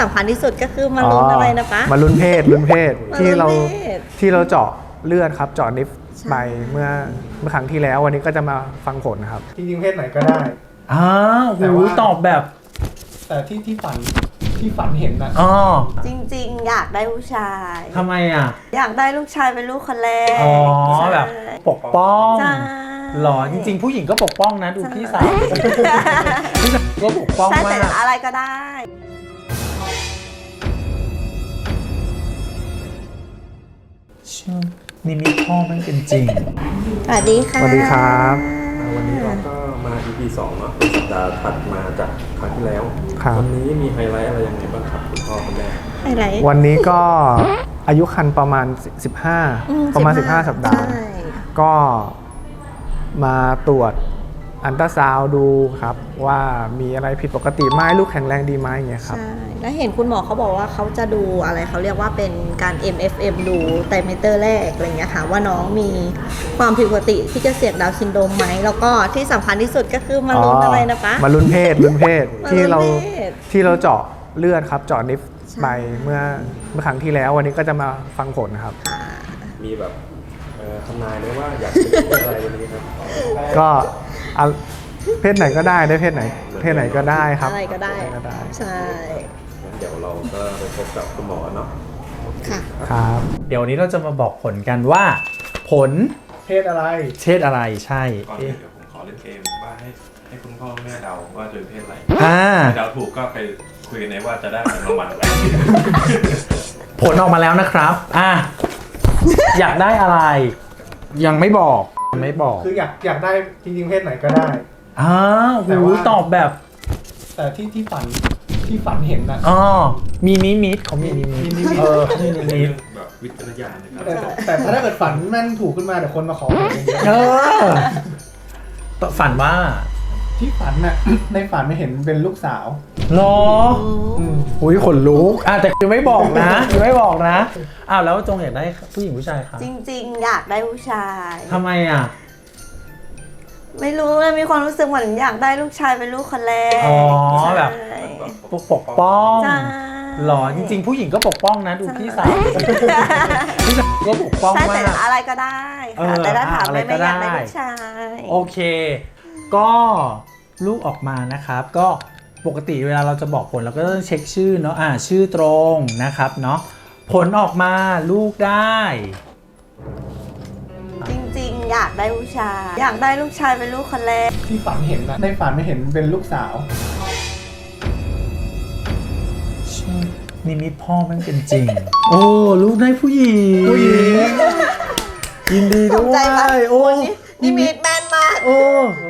สำคัญที่สุดก็คือมาลุ้นอะไรนะปะ มาลุ้นเพศลุ้นเพศมาลุ้นที่เราเพศที่เราเจาะเลือดครับเจาะนิฟใช่ ไปเมื่อเมื่อครั้งที่แล้ววันนี้ก็จะมาฟังผลนะครับจริงๆเพศไหนก็ได้ อ้าวโหแต่ว่า ตอบแบบแต่ที่ที่ฝันที่ฝันเห็นนะอ๋อจริง ๆ อยากได้ผู้ชาย ทำไมอะ อยากได้ลูกชายเป็นลูกคนแรกอ๋อ ใช่แบบปกป้องใช่ หรอจริง ๆ ผู้หญิงก็ปกป้องนะ ดูพี่สาวพี่สาวก็ปกป้องใช่มาแต่ก อะไรก็ได้ ชื่อนิมิตพ่อแม่งเป็นจริง สวัสดีค่ะสวัสดีครับ อ่าวันนี้เราก็มา EP 2เนาะเป็นสัปดาห์ถัดมาจากครั้งที่แล้ว ครับ วันนี้มีไฮไลท์อะไรยังไงบ้างครับคุณพ่อคุณแม่ไฮไลท์ วันนี้ก็อายุคันประมาณอื15 ประมาณ 15 สัปดาห์ ใช่ ก็มาตรวจ อันตราซาวด์ดูครับ ว่ามีอะไรผิดปกติไหมลูกแข็งแรงดีไหมอย่างเงี้ยครับ ใช่ แล้วเห็นคุณหมอเขาบอกว่าเขาจะดูอะไรเขาเรียกว่าเป็นการ MFM ดูไตรเมเตอร์แรกอะไรเงี้ยค่ะว่าน้องมีความผิดปกติที่จะเสียดดาวน์ซินโดรมไหม แล้วก็ที่สำคัญที่สุดก็คือมาลุ้นอะไรนะปะ มาลุ้นเพศลุ้นเพศมาลุ้นที่เราเพศ ที่เราเจาะเลือดครับเจาะนิฟใช่ไปเมื่อเมื่อครั้งที่แล้ววันนี้ก็จะมาฟังผลนะครับค่ะมีแบบเอ่อทำนายไหมว่าอยากเป็นเพศอะไรวันนี้ครับ ก็เอาเพศไหนก็ได้ได้เพศไหน เพศไหนก็ได้ครับอะไรก็ได้อะไรก็ได้ใช่ งั้นเดี๋ยวเราก็ไปพบกับคุณหมอเนาะ ค่ะ ครับ เดี๋ยววันนี้เราจะมาบอกผลกันว่า ผลเพศอะไรเชษอะไรใช่ก่อนอื่นเดี๋ยวผมขอเล่นเกมว่าให้ให้คุณพ่อคุณแม่เดาว่าจะเป็นเพศอะไรอ่าถ้าเดาถูกก็ไปคุยกันในว่าจะได้รางวัลอะไร ผลออกมาแล้วนะครับ อะ อยากได้อะไร ยังไม่บอกยัง ไม่บอก คืออยากอยากได้จริงๆเพศไหนก็ได้ อ้าวโหแต่ว่า ตอบแบบแต่ที่ที่ฝันที่ฝันเห็นนะอ๋อมีนิมิตเขามีนิมิตมีนิมิต เออมีนิมิตแบบวิจารณญาณนะครับแต่แต่ถ้าเกิดฝันแม่นถูกขึ้นมาเดี๋ยวคนมาขอเห็นเยอะเออฝันว่า ที่ฝันน่ะ ในฝันไม่เห็นเป็นลูกสาวเหรออืมอุ้ยขนลุกอะแต่ยังไม่บอกนะยังไม่บอกนะอ้าวแล้วจงอยากได้ผู้หญิงผู้ชายคะจริง ๆ อยากได้ผู้ชาย ทำไมอะไม่รู้เลยมีความรู้สึกเหมือนอยากได้ลูกชายเป็นลูกคนแรกอ๋อใช่แบบปกปกป้อง ใช่หรอจริง ๆ ผู้หญิงก็ปกป้องนะดูพี่สาวพี่สาวก็ปกป้องใช่มาแต่ก อะไรก็ได้เอค่ะอแต่ถ้าถามอะไรไม่ก็ไม่อยากได้ได้ ลูกชาย โอเค ก็ ลูกออกมานะครับ ก็ปกติเวลาเราจะบอกผลเราก็ต้องเช็คชื่อเนาะอ่าชื่อตรงนะครับเนาะผลออกมาลูกได้ จริงๆ อยากได้ผู้ชาย อยากได้ลูกชายเป็นลูกคนแรก ที่ฝันเห็นนะในฝันไม่เห็นเป็นลูกสาว นิมิตพ่อแม่งเป็นจริง โอ้ลูกได้ผู้หญิงผู้หญิงยินดีตด้กวใจปะยโอ้นี่นี่มีดแมนมาก โอ้ป้าฝันแม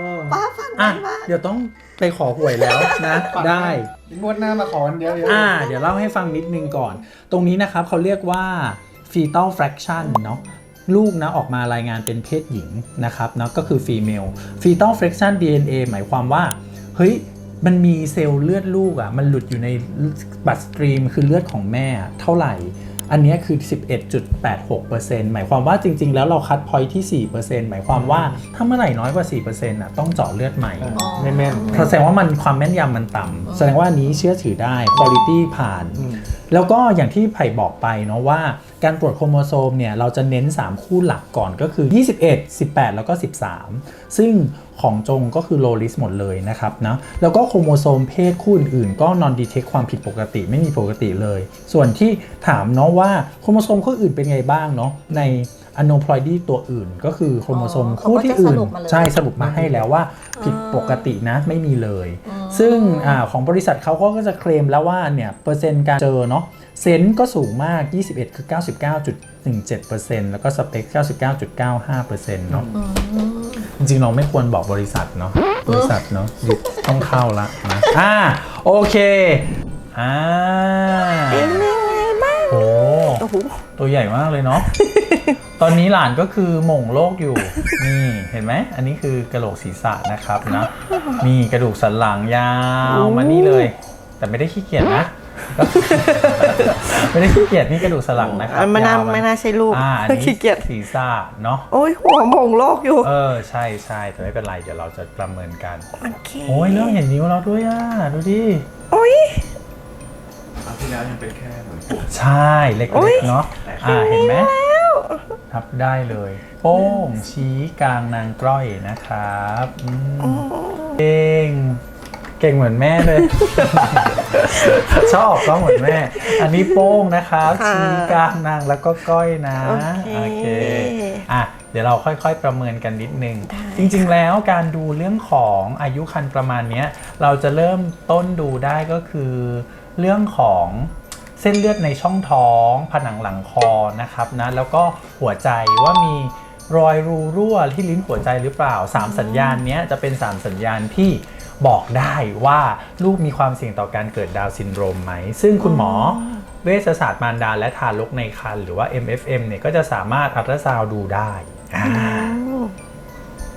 อะนมากเดี๋ยวต้องไปขอหวยแล้วนะ ได้งวดหน้ามาขอกันเยอะๆอ่า เดี๋ยวเล่าให้ฟังนิดนึงก่อน ตรงนี้นะครับเขาเรียกว่า fetal fraction เนาะลูกนะออกมารายงานเป็นเพศหญิงนะครับเนาะก็คือ female fetal fraction DNA หมายความว่า เฮ้ย มันมีเซลล์เลือดลูกอะ่ะ มันหลุดอยู่ในบัตสตรีมคือเลือดของแม่เท่าไหร่ อันเนี้ยคือ 11.86%หมายความว่าจริง ๆ แล้วเราคัดพอยที่ 4%หมายความว่าถ้าเมื่อไหร่น้อยกว่า 4%อะต้องเจาะเลือดใหม่ไม่แม่นแสดงว่ามันความแม่นยำมันต่ำแสดงว่าอันนี้เชื่อถือได้ quality ผ่านอืมแล้วก็อย่างที่ไผ่บอกไปเนาะว่าการตรวจโครโมโซมเนี่ยเราจะเน้น 3 คู่หลักก่อนก็คือ 21 18 แล้วก็ 13 ซึ่งของจงก็คือโลลิสหมดเลยนะครับนะแล้วก็โครโมโซมเพศคู่อื่นๆก็ non detect ความผิดปกติไม่มีปกติเลย ส่วนที่ถามเนาะว่าโครโมโซมคู่อื่นเป็นไงบ้างเนาะใน อโนพลอยดีตัวอื่นก็คือโครโมโซมอ๋อคู่ที่อื่นเขาก็จะสรุปมาเลยใช่สรุปมาให้แล้วว่าผิดปกตินะไม่มีเลย ซึ่งอาของบริษัทเขาก็จะเคลมแล้วว่าเนี่ยเปอร์เซ็นต์การเจอเนาะเซนส์ก็สูงมาก 21 คือ 99.17%แล้วก็สเปค 99.95%เนาะจริงๆเราไม่ควรบอกบริษัทเนาะบริษัทเนาะหยุดต้องเข้าละนะอ่าโอเคอ่าเป็นยังไงบ้างโอ้โอ้โห ตัวใหญ่มากเลยเนาะ ตอนนี้หลานก็คือหม่งโลกอยู่ นี่เห็นไหม อันนี้คือกระโหลกศีรษะนะครับนะ มีกระดูกสันหลังยาวมานี่เลย แต่ไม่ได้ขี้เกียจนะ ไม่ได้ขี้เกียจนี่กระดูกสันหลังนะครับไม่น่ายาวไม่น่าใช่ลูกอ่าอันนี้ขี้เกียจศีรษะเนาะ โอ้ยหัวหมงโลกอยู่ เออใช่ใช่แต่ไม่เป็นไรเดี๋ยวเราจะประเมินกัน โอเคโอ้ยเริ่มเห็นนิ้วเราด้วยอะ ดูดิ โอ้ย ที่แล้วยังเป็นแค่เหมือนผมใช่เล็อุ๊ยกๆเนาะอ่าเห็นไหมทับได้เลยโป้งชี้กลางนางก้อยนะครับอืมเก่งเก่งเหมือนแม่เลย ชอบก็เหมือนแม่ อันนี้โป้งนะครับค่ะชี้กลางนางแล้วก็ก้อยนะโอเคอะเดี๋ยวเราค่อยๆประเมินกันนิดนึงจริงๆแล้วการดูเรื่องของอายุคันประมาณเนี้ยเราจะเริ่มต้นดูได้ก็คือ เรื่องของเส้นเลือดในช่องท้อง ผนังหลังคอนะครับนะแล้วก็หัวใจว่ามีรอยรูรั่วที่ลิ้นหัวใจหรือเปล่า 3 สัญญาณเนี้ยจะเป็น 3 สัญญาณที่บอกได้ว่าลูกมีความเสี่ยงต่อการเกิดดาวน์ซินโดรมไหม ซึ่งคุณหมอเวชศาสตร์มารดาและทารกในครรภ์หรือว่า MFM เนี่ยก็จะสามารถอัลตราซาวด์ดูได้อ่า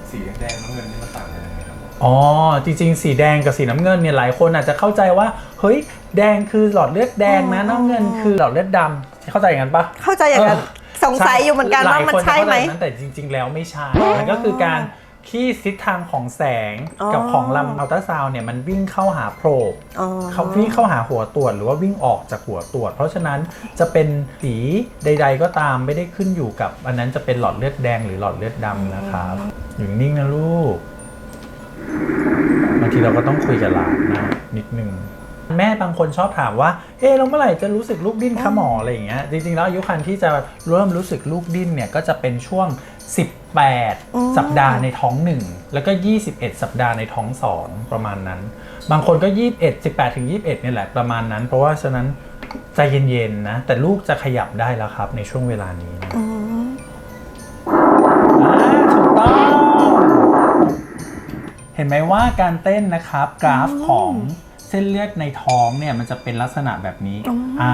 สีแดงๆน้ำเงินนี่มันต่างกันยังไงครับอ๋อจริงๆ สีแดงกับสีน้ำเงินเนี่ยหลายคนอาจจะเข้าใจว่าเฮ้ย แดงคือหลอดเลือดแดงนะน้ำเงินคือหลอดเลือดดำเข้าใจอย่างนั้นปะเข้าใจอย่างนั้นเออสงสัยอยู่เหมือนกันว่ามันใช่ไหมลายคนจะเข้าใจอย่างนั้นแต่จริง ๆ แล้วไม่ใช่มันก็คือการที่ทิศทางของแสงอ๋อกับของลำอัลตราซาวน์เนี่ยมันวิ่งเข้าหาโพรงอ๋อเขาวิ่งเข้าหาหัวตรวจหรือว่าวิ่งออกจากหัวตรวจ เพราะฉะนั้นจะเป็นสีใด ๆ ก็ตามไม่ได้ขึ้นอยู่กับ อันนั้นจะเป็นหลอดเลือดแดงหรือหลอดเลือดดำนะครับอยู่นิ่งๆนะลูกบางทีเราก็ต้องคุยกับหลานนะนิดนึง แม่บางคนชอบถามว่า เอ๊ะเราเมื่อไหร่จะรู้สึกลูกดิ้นคะหมออะไรอย่างเงี้ยจริงๆแล้วอายุคันที่จะเริ่มรู้สึกลูกดิ้นเนี่ยก็จะเป็นช่วง 18 สัปดาห์ในท้องหนึ่งแล้วก็ 21 สัปดาห์ในท้องสองประมาณนั้น บางคนก็ 21 18ถึง21เนี่ยแหละประมาณนั้น เพราะว่าฉะนั้นใจเย็นๆนะ แต่ลูกจะขยับได้แล้วครับในช่วงเวลานี้นะอืมอ่าถูกต้อง เห็นไหมว่าการเต้นนะครับกราฟของ เส้นเลือดในท้องเนี่ยมันจะเป็นลักษณะแบบนี้อ่า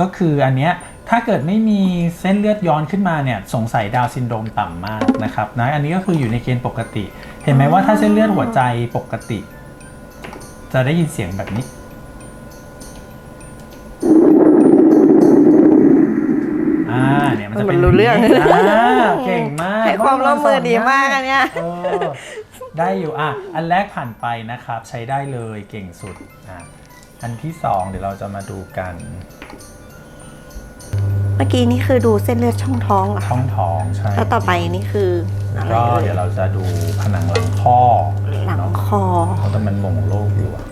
ก็คืออันเนี้ยถ้าเกิดไม่มีเส้นเลือดย้อนขึ้นมาเนี่ยสงสัยดาวน์ซินโดรมต่ำมากนะครับนะอันนี้ก็คืออยู่ในเกณฑ์ปกติ เห็นไหมว่าถ้าเส้นเลือดหัวใจปกติ จะได้ยินเสียงแบบนี้ อ่าเนี่ยมันจะเป็นมันรู้เรื่องอ่าเก่งมากให้ความร่วมมือดีมากอันเนี้ยเออ ได้อยู่อะอันแรกผ่านไปนะครับ ใช้ได้เลยเก่งสุดอะอันที่สองเดี๋ยวเราจะมาดูกัน เมื่อกี้นี่คือดูเส้นเลือดช่องท้องเหรอท้องท้องใช่แล้วต่อไปนี่คือแล้อะวไรก็เอ่ยเดี๋ยวเราจะดูผนังหลังข้อหลังเนาะคอเพราะแต่มันหมงโลกอยู่อะ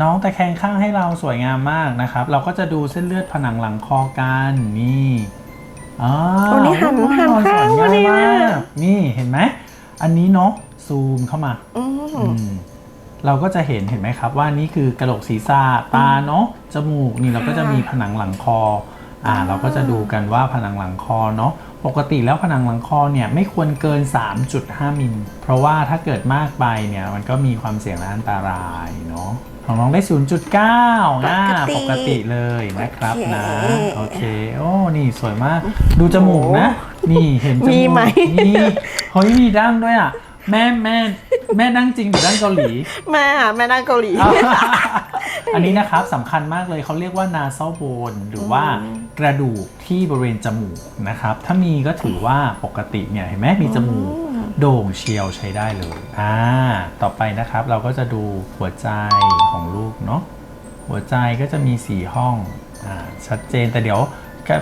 น้องตะแคงข้างให้เราสวยงามมากนะครับ เราก็จะดูเส้นเลือดผนังหลังคอกันนี่อ๋อโอ้นี่หันหันสอนข้างง่ายมาเนี่ยมากนี่เห็นไหมอันนี้เนาะ ซูมเข้ามาอืมอืมเราก็จะเห็นเห็นไหมครับ ว่านี่คือกระโหลกศีรษะตาเนาะจมูกนี่เราก็จะมีผนังหลังคออ่าเราก็จะดูกันว่าผนังหลังคอเนาะปกติแล้วผนังหลังคอเนี่ยไม่ควรเกิน 3.5 มิล เพราะว่าถ้าเกิดมากไปเนี่ยมันก็มีความเสี่ยงและอันตรายเนาะของน้องได้ 0.9อ่าปกติเลยนะครับนะ โอเค โอ้ นี่สวยมาก ดูจมูกนะ นี่เห็นจมูกมีไหม นี่เฮ้ยมีดั้งด้วยอะ แม่แม่แม่นั่งจริงหรือนั่งเกาหลี แม่อะแม่นั่งเกาหลี อันนี้นะครับสำคัญมากเลยเขาเรียกว่า nasal bone หรือว่ากระดูกที่บริเวณจมูกนะครับ ถ้ามีก็ถือว่าปกติเนี่ยเห็นไหมมีจมูกโด่งเชียวใช้ได้เลยอ่าต่อไปนะครับเราก็จะดูหัวใจของลูกเนาะหัวใจก็จะมี 4 ห้องอ่าชัดเจนแต่เดี๋ยว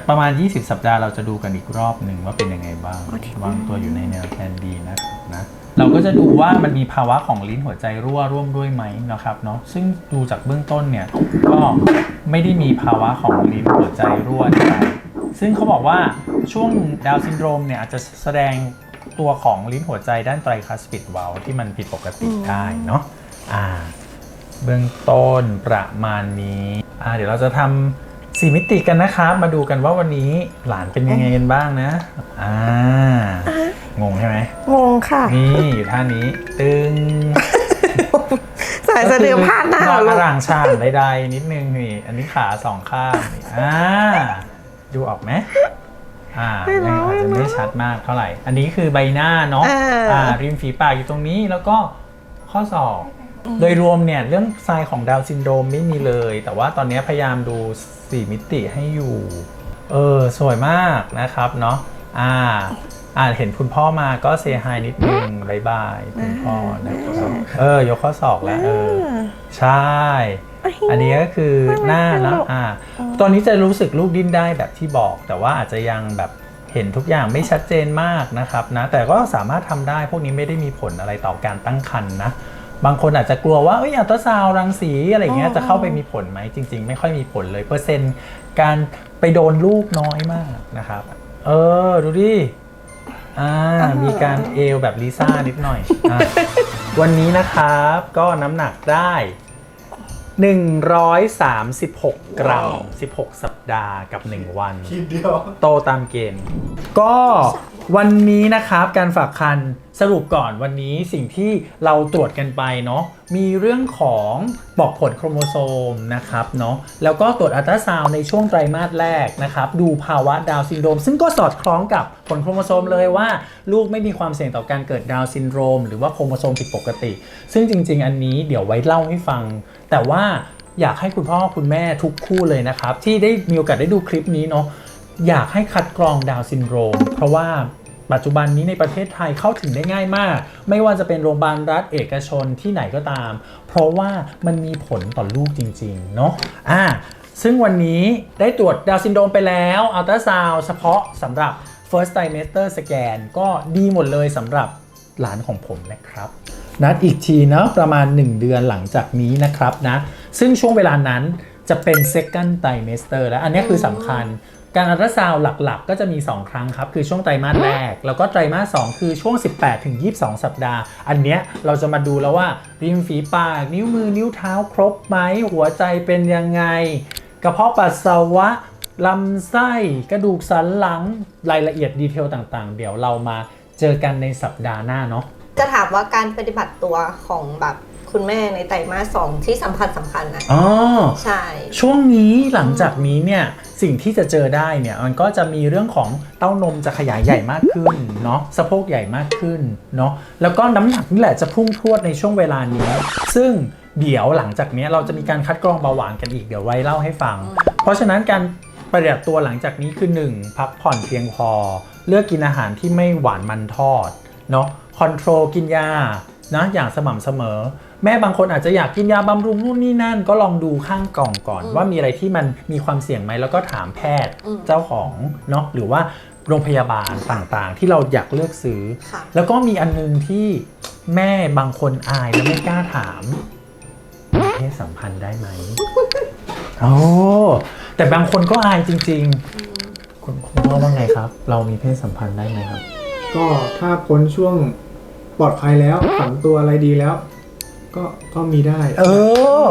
ประมาณ 20 สัปดาห์เราจะดูกันอีกรอบหนึ่งว่าเป็นยังไงบ้างโอเควางตัวอยู่ในแนวแทนดีนะครับนะ เราก็จะดูว่ามันมีภาวะของลิ้นหัวใจรั่วร่วมด้วยไหมนะครับเนาะซึ่งดูจากเบื้องต้นเนี่ยก็ไม่ได้มีภาวะของลิ้นหัวใจรั่วใดซึ่งเขาบอกว่าช่วงดาวซินโดรมเนี่ยอาจจะแสดงตัวของลิ้นหัวใจด้านไตรคัสปิดวาลที่มันผิดปกติได้เนาะอ่าเบื้องต้นประมาณนี้อ่าเดี๋ยวเราจะทำสี่มิติกันนะครับ มาดูกันว่าวันนี้หลานเป็นยังไงกันบ้างนะอ่า งงใช่ไหมงงค่ะ นี่อยู่ท่านี้ ตึงสายสะดือพาดหน้าก็เหรคืออลูกร่างช่างใดๆนิดนึงนี่ อันนี้ขาสองข้างนี่อ่าดูออกไหมอ่ายังอาจจะไม่ชัดมากเท่าไหร่ อันนี้คือใบหน้าเนาะเอออ่อ่าริมฝีปากอยู่ตรงนี้แล้วก็ข้อศอกโดยรวมเนี่ยเรื่องทรายของดาวน์ซินโดรมไม่มีเลย แต่ว่าตอนนี้พยายามดู 4 มิติให้อยู่ เออ สวยมากนะครับเนาะอ่า อ่าเห็นคุณพ่อมาก็เซฮายนิดนึงบายบายคุณพ่อนะครับเออยกข้อศอกแล้วเออใช่ อันนี้ก็คือหน้าเนอะอ่าตอนนี้จะรู้สึกลูกดิ้นได้แบบที่บอก แต่ว่าอาจจะยังแบบเห็นทุกอย่างไม่ชัดเจนมากนะครับนะแต่ก็สามารถทำได้พวกนี้ไม่ได้มีผลอะไรต่อการตั้งครรภ์นะบางคนอาจจะกลัวว่าเอ้ยอัลตราซาวด์รังสีอะไรอย่างเงี้ยจะเข้าไปมีผลไหมจริง ๆ ไม่ค่อยมีผลเลยเปอร์เซ็นต์การไปโดนลูกน้อยมากนะครับ เออ ดูดิ อ่ามีการเอวแบบลิซ่านิดหน่อยอะวันนี้นะครับก็น้ำหนักได้ 136 กรัม 16 สัปดาห์กับ 1 วัน ทีเดียว โตตามเกณฑ์ ก็ วันนี้นะครับการฝากคันสรุปก่อนวันนี้สิ่งที่เราตรวจกันไปเนาะมีเรื่องของบอกผลโครโมโซมนะครับเนาะแล้วก็ตรวจอัลตราซาวในช่วงไตรมาสแรกนะครับดูภาวะดาวซินโดรมซึ่งก็สอดคล้องกับผลโครโมโซมเลยว่า ลูกไม่มีความเสี่ยงต่อการเกิดดาวซินโดรม หรือว่าโครโมโซมผิดปกติ ซึ่งจริง ๆ อันนี้เดี๋ยวไว้เล่าให้ฟัง แต่ว่าอยากให้คุณพ่อคุณแม่ทุกคู่เลยนะครับที่ได้มีโอกาสได้ดูคลิปนี้เนาะอยากให้คัดกรองดาวซินโดรม เพราะว่า ปัจจุบันนี้ในประเทศไทยเข้าถึงได้ง่ายมาก ไม่ว่าจะเป็นโรงพยาบาลรัฐเอกชนที่ไหนก็ตาม เพราะว่ามันมีผลต่อลูกจริงๆเนาะอ่าซึ่งวันนี้ได้ตรวจดาวซินโดรมไปแล้วอัลตราซาวเฉพาะสำหรับ first trimester scan ก็ดีหมดเลยสำหรับหลานของผมนะครับ นัดอีกทีเนาะประมาณ 1 เดือนหลังจากนี้นะครับนะ ซึ่งช่วงเวลานั้นจะเป็น second trimester แล้ว อันนี้คือสำคัญ การอัลตราซาวด์หลักๆ ก็จะมี 2 ครั้งครับ คือช่วงไตรมาสแรก แล้วก็ไตรมาส2คือช่วง 18 ถึง 22 สัปดาห์ อันเนี้ยเราจะมาดูแล้วว่าริมฝีปาก นิ้วมือนิ้วเท้าครบไหม หัวใจเป็นยังไง กระเพาะปัสสาวะลำไส้กระดูกสันหลังรายละเอียดดีเทลต่างๆ เดี๋ยวเรามาเจอกันในสัปดาห์หน้าเนาะจะถามว่าการปฏิบัติตัวของแบบ คุณแม่ในไตรมาสสองที่สำคัญสำคัญนะอ๋อใช่ ช่วงนี้หลังจากนี้เนี่ยสิ่งที่จะเจอได้เนี่ยมันก็จะมีเรื่องของเต้านมจะขยายใหญ่มากขึ้นเนาะสะโพกใหญ่มากขึ้นเนาะแล้วก็น้ำหนักนี่แหละจะพุ่งพรวดในช่วงเวลานี้ ซึ่งเดี๋ยวหลังจากเนี้ยเราจะมีการคัดกรองเบาหวานกันอีกเดี๋ยวไว้เล่าให้ฟัง เพราะฉะนั้นการประหยัดตัวหลังจากนี้คือ 1 พักผ่อนเพียงพอ เลือกกินอาหารที่ไม่หวานมันทอดเนาะคอนโทรลกินยา นะอย่างสม่ำเสมอ แม่บางคนอาจจะอยากกินยาบำรุงนู่นนี่นั่น ก็ลองดูข้างกล่องก่อน ว่ามีอะไรที่มันมีความเสี่ยงไหมแล้วก็ถามแพทย์อืมเจ้าของเนาะหรือว่าโรงพยาบาลต่างๆ ที่เราอยากเลือกซื้อค่ะแล้วก็มีอันนึงที่แม่บางคนอายและไม่กล้าถามมีเพศสัมพันธ์ได้ไหมโอ้แต่บางคนก็อายจริงๆคุณคุณพ่อว่าไงครับ เรามีเพศสัมพันธ์ได้ไหมครับ ก็ถ้าพ้นช่วง ปลอดภัยแล้วฝังตัวอะไรดีแล้ว ก็ก็มีได้ เออ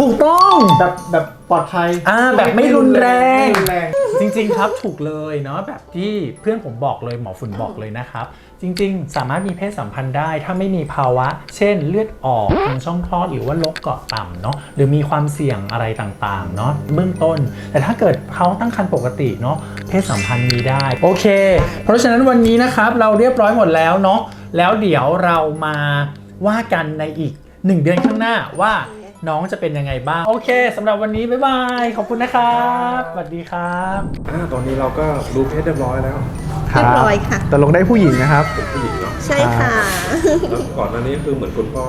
ถูกต้อง แบบแบบปลอดภัยอ่าแบบไม่รุนแรง ไม่รุนแรง จริงๆครับถูกเลยเนาะแบบที่เพื่อนผมบอกเลยหมอฝุ่นบอกเลยนะครับ จริงๆ สามารถมีเพศสัมพันธ์ได้ ถ้าไม่มีภาวะ เช่นเลือดออกทางช่องคลอดหรือว่าลกเกาะต่ำเนาะหรือมีความเสี่ยงอะไรต่างๆเนาะเบื้องต้น แต่ถ้าเกิดเขาตั้งครรภ์ปกติเนาะเพศสัมพันธ์มีได้ โอเค เพราะฉะนั้นวันนี้นะครับเราเรียบร้อยหมดแล้วเนาะ แล้วเดี๋ยวเรามาว่ากันในอีก 1 เดือนข้างหน้าว่าน้องจะเป็นยังไงบ้าง โอเคสำหรับวันนี้ บ๊ายบาย ขอบคุณนะครับสวัสดีครับอ่าตอนนี้เราก็รู้เพศเรียบร้อยแล้วเรียบร้อยค่ะ แต่ลงได้ผู้หญิงนะครับ เป็นผู้หญิงเนาะใช่ค่ะ แล้วก่อนหน้านี้คือเหมือนคุณพ่อ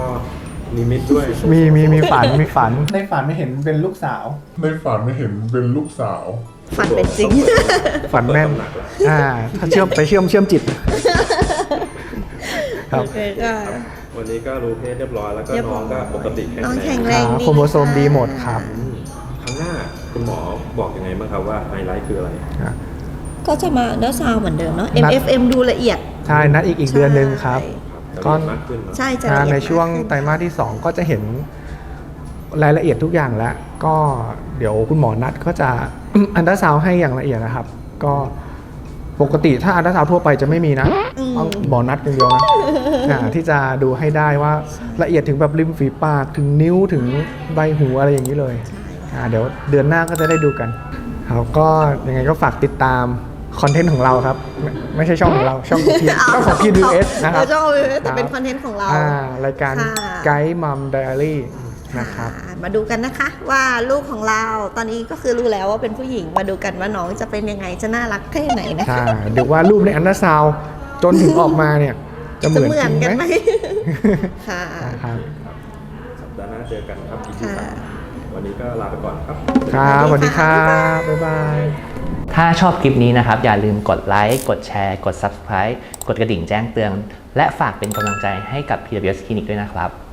นิมิตด้วยมีมีมีฝันมีฝัน ในฝันไม่เห็นเป็นลูกสาว ในฝันไม่เห็นเป็นลูกสาว ฝันเป็นจริง ฝันแม่นเปิดตำหนักแล้วอ่า ถ้าเชื่อมไปเชื่อมเชื่อมจิต ครับ โอเคก็ วันนี้ก็รู้เพศเรียบร้อยแล้วก็เรียบร้น้ออย งก็ปกติแข็งน้องแรแข็งงแรงดี โครโมโซมดีหมดครับอืมครั้งหน้าคุณหมอบอกยังไงบ้างครับว่าไฮไลท์คืออะไรก็จะมาเดอซาวเหมือนเดิมเนาะ นัด MFM ดูละเอียด ใช่นัดอีกอีกเดือนหนึ่งครับ ครับก็จะมีมากขึ้นเนาะใช่จะอ่าละเอียดในช่วงมากขึ้นไตรมาสที่ 2 ก็จะเห็นรายละเอียดทุกอย่างแล้ว ก็เดี๋ยวคุณหมอนัดก็จะ อันตราซาวด์ให้อย่างละเอียดนะครับ ก็ ปกติถ้าอันตราซาวด์ทั่วไปจะไม่มีนะอืมต้องหมอนัดอย่างเดียวนะอ่าที่จะดูให้ได้ว่าละเอียดถึงแบบริมฝีปากถึงนิ้วถึงใบหูอะไรอย่างนี้เลยอ่าเดี๋ยวเดือนหน้าก็จะได้ดูกันครับก็ยังไงก็ฝากติดตามคอนเทนต์ของเราครับไม่ไม่ใช่ช่องของเราช่องของพี่ช่องของพี่ดูเอสนะครับเออช่อง PWS แต่เป็นคอนเทนต์ของเราอ่ารายการค่ะไกด์มัมไดอารี่ นะครับอ่ามาดูกันนะคะว่าลูกของเราตอนนี้ก็คือรู้แล้วว่าเป็นผู้หญิงมาดูกันว่าน้องจะเป็นยังไงจะน่ารักแค่ไหนนะใช่คะเดี๋ยวว่ารูปในอันดาซาวด์จนถึงออกมาเนี่ย จะเหจะมือนเหมือนจริงกันไหไหมมค่ะนะครับสัปดาห์หน้าเจอกันครับ EP ค่ะสามววันนี้ก็ลาไปก่อนครับครับสวัสดีครับบ๊ายบายถ้าชอบคลิปนี้นะครับ อย่าลืมกดไลค์กดแชร์ กด Subscribe กดกระดิ่งแจ้งเตือน และฝากเป็นกำลังใจให้กับ PWS Clinic ด้วยนะครับ